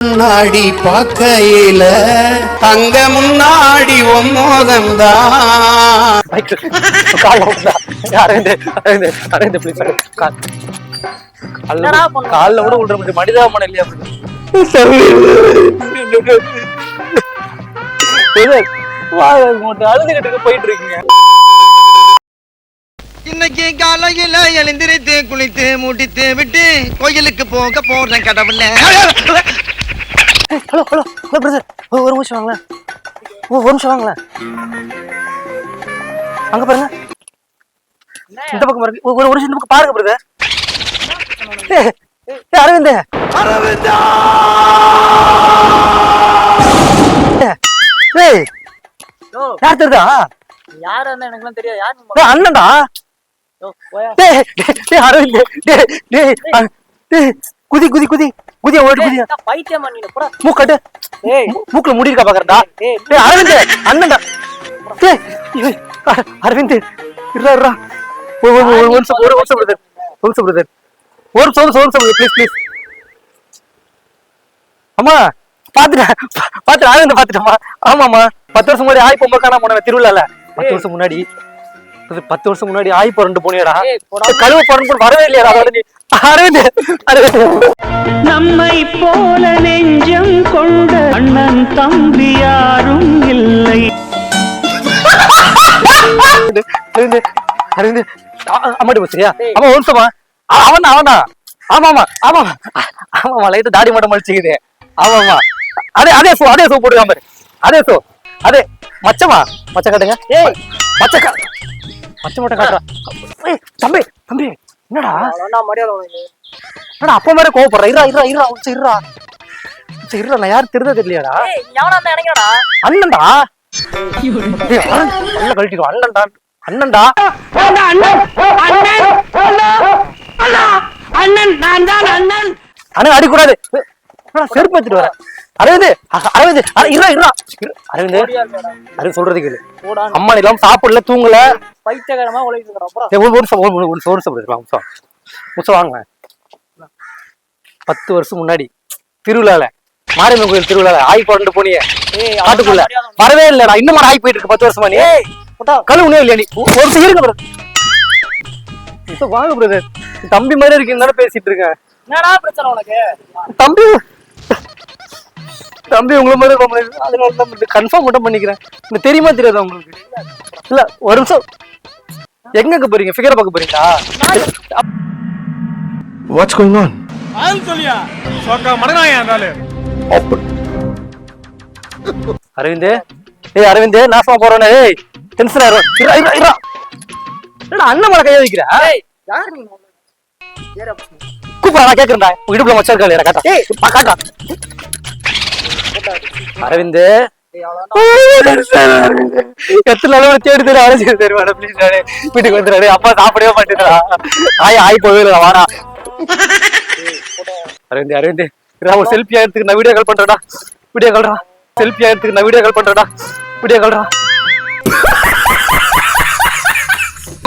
முன்னாடி பார்க்கையில அங்க முன்னாடி கால். என்னடா கால்ல கூட விடுற முடியும் மனிதாபமனம் இல்லையா? அழுதுகிட்டு போயிட்டு இருக்கீங்க இன்னைக்கு காலையில எழுந்திருத்து குளித்து மூட்டித்து விட்டு கோயிலுக்கு போக போறேன் கடவுள. ஹலோ ஹலோ ஹலோ பிரதர் ஒரு நிமிஷம் வாங்களேன். ஒரு ஒரு நிமிஷம் வாங்களேன். அங்க பாருங்க. இந்த பக்கம் பாருங்க. ஒரு ஒரு நிமிஷம் இந்த பக்கம் பாருங்க பிரதர் அரவிந்த். ஏய் யோ. யார் தெரியுதா? யாரா இருந்தா எனக்குலாம் தெரியாது. யார் நீ டேய், அண்ணன்டா. டேய் டேய், அரவிந்த். டேய் டேய் குதி குதி குதி. குதி ஓடி குதி என்ன பைத்தியம் பண்ணி போடா. மூக்கட்டு ஏய். மூக்குல முடி இருக்கா பாக்குறடா ஏய் அரவிந்த் அண்ணன்டா. அ- அரவிந்த் இருடா இருடா. ஒரு ஒரு ஒரு நிமிஷம் ஒரு நிமிஷம் பிரதர். நிமிஷம் பிரதர். ஒரு நிமிஷம் ஒரு நிமிஷம் ப்ளீஸ் ப்ளீஸ் அம்மா பாத்துட்டேன் பாத்துட்டேன் அரவிந்த் பாத்துட்டேம்மா ஆமாம்மா. பத்து வருஷம் முன்னாடி ஆய் பொம்மை காணாம போனேன் திருவிழால. பத்து வருஷம் முன்னாடி. அது பத்து வருஷம் முன்னாடி ஆய் புரண்டு போனியடா. கழுவு புரண்டு வரவே இல்லையா அதோட நீ அரவிந்த் அரவிந்த் நம்மை போல நெஞ்சம் கொண்ட அண்ணன் தம்பி யாரும் இல்லை. அரவிந்த் அரவிந்த் அம்மாடி போச்சுரியா ஆமா ஒரு நிமிஷமா அ- அவன் அவனா ஆமா ஆமா ஆமா ஆமாமா லைட்டா தாடி மட்டும் மடிச்சுக்குது. ஆமா ஆமா அதே அதே சோ அதே சோ போடுங்க பாரு. அதே சோ அதே மச்சமா மச்ச காட்டுங்க. ஏய். மச்ச கா மச்ச மட்டும் காட்டுறா. ஏய் தம்பி தம்பி என்னடா? மரியாதை உனக்கு? என்னடா அப்பா மாதிரி கோவப்படுற. இருடா இருடா இருடா உச்ச இருடா. உச்ச இருடா நான் யாரும் தெரிஞ்சது இல்லையாடா? ஏய் எவனா இருந்தா எனக்குடா அண்ணன்டா. டேய், அண்ணன் அண்ணன்டா. அண்ணன்டா. அண்ணன் நான் தான் அண்ணன். அண்ணன் அடிக்கூடாது. என்னடா, செருப்பு எடுத்துட்டு வர? அரவிந்த் அரவிந்த் இருடா இரு- அரவிந்த் அரவிந்த் சொல்றது கேளு. அம்மா இல்லாம சாப்பிடல தூங்கல. பைத்தியக்காரமா உழைச்சிட்டு இருக்கா அப்புறம். ஏய், ஒரு ஒரு நிமிஷம் brother, வாங்க, பத்து வருஷம் முன்னாடி திருவிழால மாரியம்மன் கோயில் திருவிழால ஆய் புரண்டு போனியே. காட்டுக்குள்ள. வரவே இல்லடா இன்னும் ஆய் போயிட்டு இருக்கு பத்து வருஷமா நீ. கழுவுனே இல்லையா நீ? ஒரு இருங்க பிரதர் இப்ப வாங்க பிரதர் தம்பி மாதிரி இருக்கீங்க தானே பேசிட்டு இருக்கேன். என்னடா பிரச்சனை உனக்கு? தம்பி தம்பி உங்களை மாதிரி ரொம்ப நாள் அதனால தான் கன்ஃபார்ம் மட்டும் பண்ணிக்கிறேன். இந்த தெரியுமா தெரியாதா உங்களுக்கு? இல்ல ஒரு நிமிஷம். எங்க போறீங்க? ஃபிகரை பார்க்க போறீங்களா? வாட்ஸ் கோயிங் ஆன் அரவிந்த் ஏய் அரவிந்த் நாசமா போறவனே ஏய் டென்ஷன் ஆயிரும் இரா. இரா இரா என்னடா அண்ணன் மேல கைய வைக்கிற? ஏய் யார் நீ கூப்பிடா நான் கேக்குறேன்டா. இடுப்புல மச்சா இருக்கா காட்டா ஏய். காட்டா அரவிந்த். எத்தனை அளவு தேடி தேடி அழைச்சி தருவாடா ப்ளீஸ் வீட்டுக்கு வந்துடாரு அப்பா சாப்பிடவே மாட்டேங்கிறா ஆய் ஆய் போவே இல்லை வாடா. அரவிந்த் அரவிந்த். ஒரு செல்ஃபி எடுத்துக்கு நான் வீடியோ கால் பண்றேன்டா. வீடியோ கால்டா செல்ஃபி எடுத்துக்கு நான் வீடியோ கால் பண்றேன்டா. வீடியோ கால்டா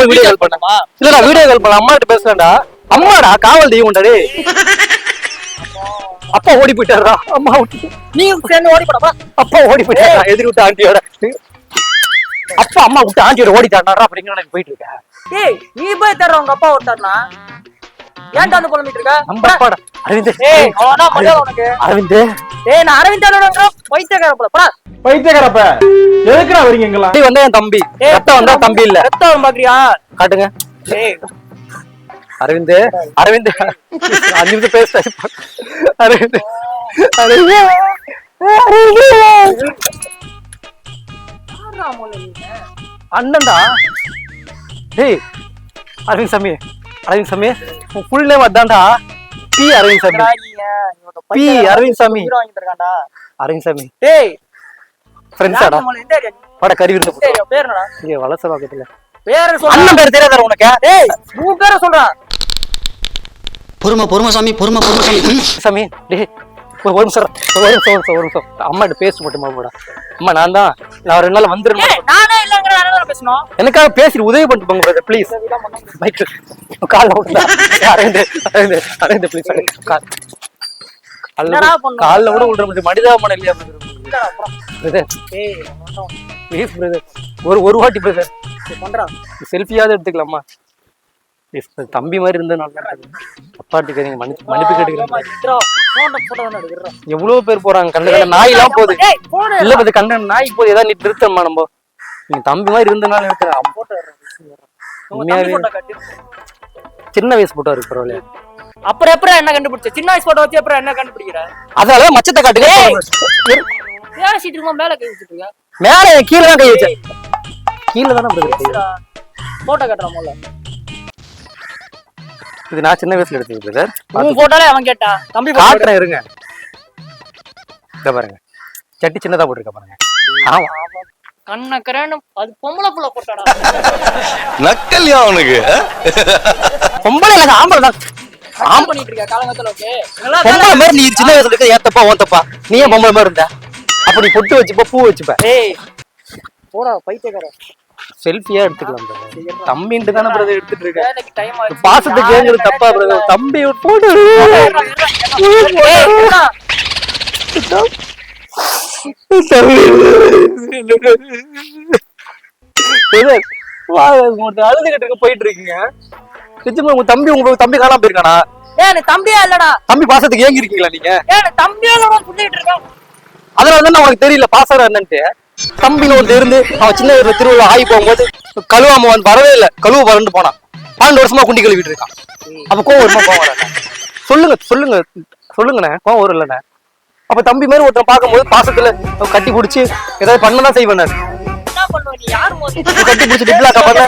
வீடியோ கால் பண்ணமா இல்லடா வீடியோ கால் பண்ண அம்மா கிட்ட பேசலடா அம்மாடா காவல் தெய்வம்டா டேய். அப்பா ஓடி போயிட்டாருடா அம்மா விட்டு நீ சேர்ந்து ஓடி போடா அப்பா ஓடி போயிட்டாரா? எதிர் விட்டு ஆண்டியோட அப்பா அம்மா விட்டு ஆண்டியோட ஓடிட்டாரா? அப்படிங்கிற எனக்கு போயிட்டு இருக்கேன் ஏய் நீ போய் தேடுற உங்க அப்பா ஒருத்தர்னா. ஏன்டா வந்து புலம்பிட்டு இருக்க? நம்ம அப்பாடா அரவிந்த். ஏய் அவ்வளவுதான் மரியாதை உனக்கு? அரவிந்த். ஏய் நான் அரவிந்த் அண்ணனுங்கிற பைத்தியக்கார போல. போடா. பைத்தியக்காரப்ப. எதுக்குடா வரீங்க அப்படி வந்தா என் தம்பி. ரத்தம் வந்தா தம்பி இல்ல. ரத்தம் பாக்குறியா? காட்டுங்க. ஏய். அரவிந்த் அரவிந்த். அஞ்சு நிமிஷம் பேச அரவிந்த் அரவிந்த். அண்ணன்டா. டேய் அரவிந்த் சாமி அரவிந்த் சாமி உன் ஃபுல் நேம் அதான்டா. பி அரவிந்த் சாமி. பி, அரவிந்த் சாமி. அரவிந்த் சாமி. டேய். ஃப்ரெண்ட்ஸாடா வாடா கறி விருந்து பேர் என்னடா? இங்க வளச பக்கத்துல. பேர் அண்ணன் பேர் தெரியாதா உனக்கு? டேய் உன் பேரை சொல்றா. பொறுமை பொறுமை சாமி பொறுமை பொறுமை சாமி. சாமி டேய் ஒரு ஒரு நிமிஷம் ஒரு நிமிஷம் ஒரு நிமிஷம் ஒரு நிமிஷம். அம்மா கிட்ட பேச மட்டுமா போடா அம்மா நான் தான் நான் ரெண்டு நாள் வந்துருந்தேன் ஏய் நானே இல்லங்கற நானே பேசணும். எனக்காக பேசி உதவி பண்ணிட்டு போங்க பிரதர் ப்ளீஸ் பைக் கால் ஓட்டுதா அரவிந்த் அரவிந்த் அரவிந்த் ப்ளீஸ் கால். காலில் கூட விடுற மாதிரி மனிதாபமனம் இல்லையா. பிரதர் ப்ளீஸ் பிரதர் ஒரு ஒரு வாட்டி பிரதர் செல்ஃபியாவது எடுத்துக்கலாமா? தம்பி மாதிரி இருந்தா நல்லா இருக்கும் அப்பாட்டு கேட்குறீங்க மன்னிப்பு மன்னிப்பு கேட்டுக்கிறேன். எவ்வளவு பேர் போறாங்க கண்ட கண்ட நாய் எல்லாம் போகுது. இல்ல. பத்தி கண்ட நாய் போகுது. ஏதாவது நீ நிறுத்தமா நம்ம? நீங்க தம்பி மாதிரி photo காட்டு. சின்ன வயசு போட்டோ இருக்கு பரவாயில்ல அப்புறம் எப்பறம் என்ன கண்டுபிடிச்ச? சின்ன வயசு போட்டோ வச்சு அப்புறம் என்ன கண்டுபிடிக்கிற? அதனால மச்சத்தை காட்டுங்க பேசிட்டு இருக்கும்போது மேல கை வச்சுட்டு இருக்க மேல கீழே தான் கை வச்சேன். கீழே தானே போட்டோ கட்டுறான் முதல்ல. இது நான் சின்ன வயசுல எடுத்தது பிரதர் உன் போட்டோல அவன் கேட்டான் தம்பி. காட்டுறேன் இருங்க. இத பாருங்க. சட்டி சின்னதா போட்டிருக்க பாருங்க. ஆமா. கண்ணக்கரன்னு அது பொம்பளை புள்ள போட்டாடா. நக்கல்யா அவனுக்கு பொம்பளை இல்ல ஆம்பளை தான். ஆம். பண்ணிட்டு இருக்க காலங்கத்துல ஓகே பொம்பளை மாதிரி நீ சின்ன வயசுல இருக்க ஏத்தப்பா ஓத்தப்பா. நீ ஏன் பொம்பளை மாதிரி இருந்த? அப்ப நீ பொட்டு வச்சுப்ப பூ வச்சுப்ப. ஏய் போடா செல்ஃபியா எடுத்துக்கலாம். தம்பின்ட்டு தானே பிரதர் எடுத்துட்டு இருக்க? வேலைக்கு டைம் ஆயிடுச்சு பாசத்துக்கு கேங்குறது தப்பா பிரதர் தம்பி போட்டு அழுதுகிட்டு போயிட்டு இருக்கீங்க. நிஜமா உங்க தம்பி உங்க தம்பி காணாம போயிருக்கானா? நீ தம்பியா இல்லடா? தம்பி பாசத்துக்கு ஏங்கி இருக்கீங்களா நீங்க நீ தம்பியா இல்லடா சொல்லிட்டு இருக்கான் அதனால தான் உனக்கு தெரியல பாசம் என்னன்ட்டு? தம்பின்னு ஒருத்தர் இருந்து அவன் சின்ன வயசுல திருவிழா ஆகி போகும்போது கழுவாம வந்து வரவே இல்லை. கழுவ பறந்து போனான் பன்னெண்டு வருஷமா குண்டி கழுவிட்டு இருக்கான். அப்ப கோவம் வருமா? கோவம்? சொல்லுங்க சொல்லுங்க சொல்லுங்கண்ணே. கோவம் வரும் இல்லண்ணே. அப்ப தம்பி மாதிரி ஒருத்தன் பார்க்கும்போது பாசத்துல கட்டி பிடிச்சி ஏதாவது பண்ணதான் செய்வேன் கட்டி பிடிச்சி டிப்ளாக்கா பண்ண?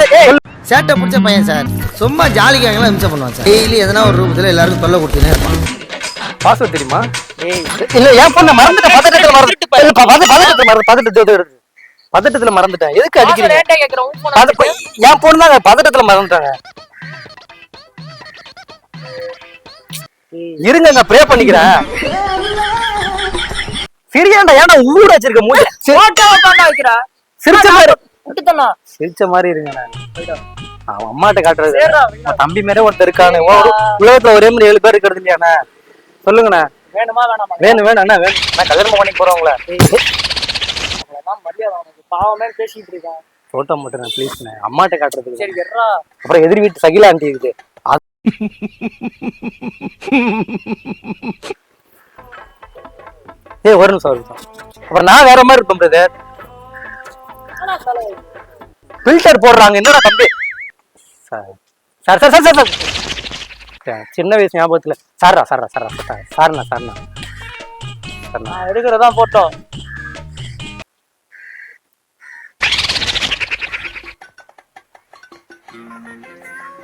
சேட்டை பிடிச்ச பையன் சார். சும்மா ஜாலிக்காகலாம் இம்சை பண்ணுவான் சார். டெய்லி எதனா ஒரு ரூபத்தில் எல்லாருக்கும் தொல்லை கொடுத்துனே இருப்பான். பாஸ்வேர்ட் தெரியுமா? இல்ல ஏன் பொண்ணு மறந்துட்டேன் பதட்டத்துல மறந்துட்டேன் பதட்டத்துல மறந்து பதட்டத்துல பதட்டத்துல மறந்துட்டேன். எதுக்கு அடிக்கிறீங்க? என் பொண்ணு தாங்க பதட்டத்துல மறந்துட்டாங்க. இருங்க நான் ப்ரே பண்ணிக்கிறேன். சிரியாண்டா ஏன்டா ஊட வச்சிருக்க மூஞ்சி? போட்டோவை தாண்டா வைக்கிற. சிரிச்ச மாதிரி சிரிச்ச மாதிரி இருங்க நான் அவன் அம்மாட்ட காட்டுறது தம்பி மேலே ஒருத்தர் இருக்கானு. ஒரு உலகத்துல ஒரே மாதிரி ஏழு பேர் இருக்கிறது இல்லையாண்ணா சொல்லுங்கண்ணா. வேணுமா வேணாமா? வேணும் வேணும் அண்ணா வேணும். நான் கல்யாணம் பண்ணி போறவங்கள? மரியாதை அவனுக்கு பாவமே பேசிட்டு இருக்கான் போட்டோ மட்டும் ப்ளீஸ்ண்ணே அம்மாட்ட காட்டுறதுக்கு சரி எட்ரா அப்புறம் எதிர் வீட்டு சகிலா ஆண்டி இருக்குது ஏய் ஒரு நிமிஷம் ஒரு நிமிஷம். அப்புறம் நான் வேற மாதிரி இருப்பேன் பிரதர் ஃபில்டர் போடுறாங்க. என்னடா தம்பி? Sir sir sir sir sir. சின்ன வயசு ஞாபகத்துல. சார்ரா சார்ரா சார்ரா சார் சார்ண்ணா சார்ண்ணா. சார்ண்ணா. நான் எடுக்கிறதா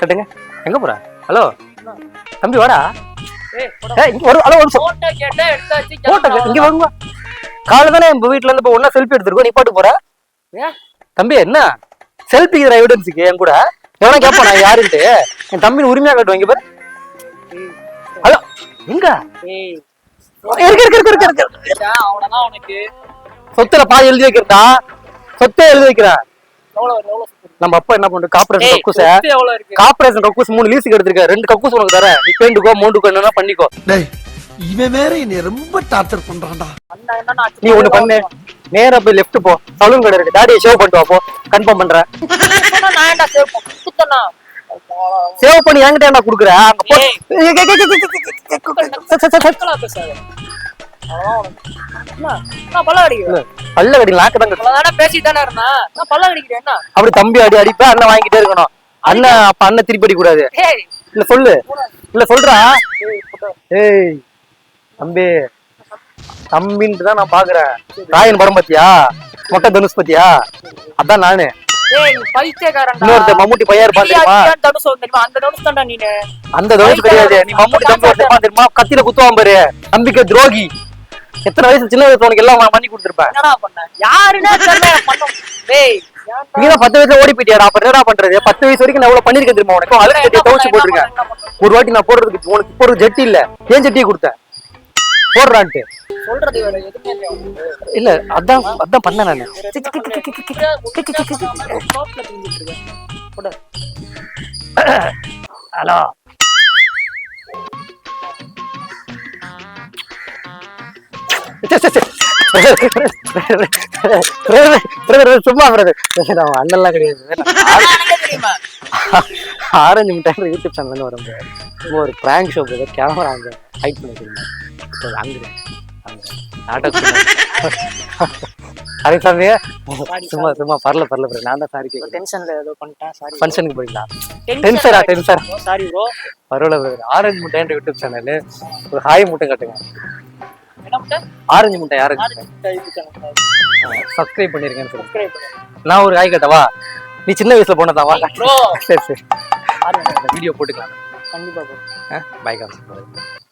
கட்டுங்க. எங்க போற? ஹலோ தம்பி வாடா. இங்க வாங்க. காலை தானே எங்க வீட்டுல இருந்து ஒன்னா செல்ஃபி எடுத்துருக்கோம். நீ பாட்டு போற? தம்பி என்ன? செல்ஃபி எவிடன்ஸுக்கு என் கூட? எவனா கேட்பான் நான் யாருன்ட்டு? என் தம்பி உரிமையா காட்டுவாங்க இங்க பாரு. ஹலோ எங்க? இருக்கு இருக்கு இருக்கு இருக்கு சொத்துல பாதி எழுதி வைக்கிறதா சொத்தே எழுதி வைக்கிறேன் நம்ம அப்பா என்ன கார்பரேஷன் சொத்து எவ்வளவு இருக்கு கார்பரேஷன் கக்கூஸ் மூணு லீஸுக்கு எடுத்திருக்க ரெண்டு கக்கூஸ் உனக்கு தரேன் நீ பேண்டுக்கோ மோண்டுக்கோ என்னன்னா பண்ணிக்கோ டேய் இவன் வேற என்னை ரொம்ப டார்ச்சர் பண்றான்டா நீ ஒண்ணு பண்ணு நேரா போய் லெஃப்ட் போ சலூன் கடை இருக்கு தாடியை ஷேவ் பண்ணிட்டு வா போ கன்ஃபார்ம் பண்றேன் சேவ் பண்ணி என்கிட்ட என்ன குடுக்குற அங்க போ பல்ல கடி தான். அவ்வளவுதானே பேசிட்டு தானே நான் பல்ல என்ன? அப்படி தம்பி அடி அண்ணன் வாங்கிட்டே இருக்கணும். அண்ணன் அப்ப அண்ணன் திருப்பி அடிக்க கூடாது இல்ல சொல்லு. இல்ல சொல்றா. ஏய் தம்பி. தம்பின்ட்டு தான் நான் பாக்குறேன். ராயன் படம் பாத்தியா? மொட்டை தனுஷ் பாத்தியா? அதான் நானு. இன்னொருத்த மம்முட்டி பையா இருப்பான் தெரியுமா? அந்த தனுஷ் தான்டா நீனு. அந்த தனுஷ் கிடையாது. நீ மம்முட்டி தம்பி தெரியுமா? கத்தியில குத்துவான் பாரு. நம்பிக்கை துரோகி. எத்தனை வயசு சின்ன வயசுல உனக்கு எல்லாம் பண்ணி கொடுத்துருப்பேன் என்னடா பண்ண யாருன்னே? நீ பத்து வயசுல ஓடி போயிட்டியாடா அப்ப என்னடா பண்றது பத்து வயசு வரைக்கும் நான் எவ்வளவு பண்ணிருக்கேன் தெரியுமா உனக்கு அழுக்கு கட்டியை துவச்சு போட்டிருக்கேன் ஒரு வாட்டி நான் போடுறதுக்கு உனக்கு போடுறது ஜெட்டி இல்ல ஏன் ஜெட்டியை கொடுத்தேன் போடுறான்ட்டு? இல்ல அதான் அதான் பண்ணேன் நானு. ஹலோ சும்மா நம்ம அண்ணன்லாம் கிடையாது ஆரஞ்சு மிட்டாய் யூடியூப் சேனல் வரும் bro. சும்மா ஒரு பிராங்க் ஷோ பிரதர் கேமரா அங்க ஹைட் பண்ணி வச்சிருந்தேன் அங்க அங்க நாடகம் அதே சாமியே சும்மா சும்மா பரல பரல பிரதர் நான் தான் சாரி கேட்குறேன் டென்ஷன்ல ஏதோ பண்ணிட்டேன். சாரி ஃபங்க்ஷனுக்கு போயிடலாம் டென்சரா டென்சர் சாரி ப்ரோ பரவாயில்ல பிரதர் ஆரஞ்சு முட்டைன்ற யூடியூப் சேனல் ஒரு ஹாய் முட்டை கட்டுங்க. ஆரஞ்சு முட்டை ஆரஞ்சு. சப்ஸ்கிரைப் Subscribe பண்ணுங்க. நான் ஒரு காய் கட்டவா நீ சின்ன வயசுல போனதாவா. சரி சரி. வீடியோ போட்டுக்கலாம் கண்டிப்பா. பாய் காமிச்சு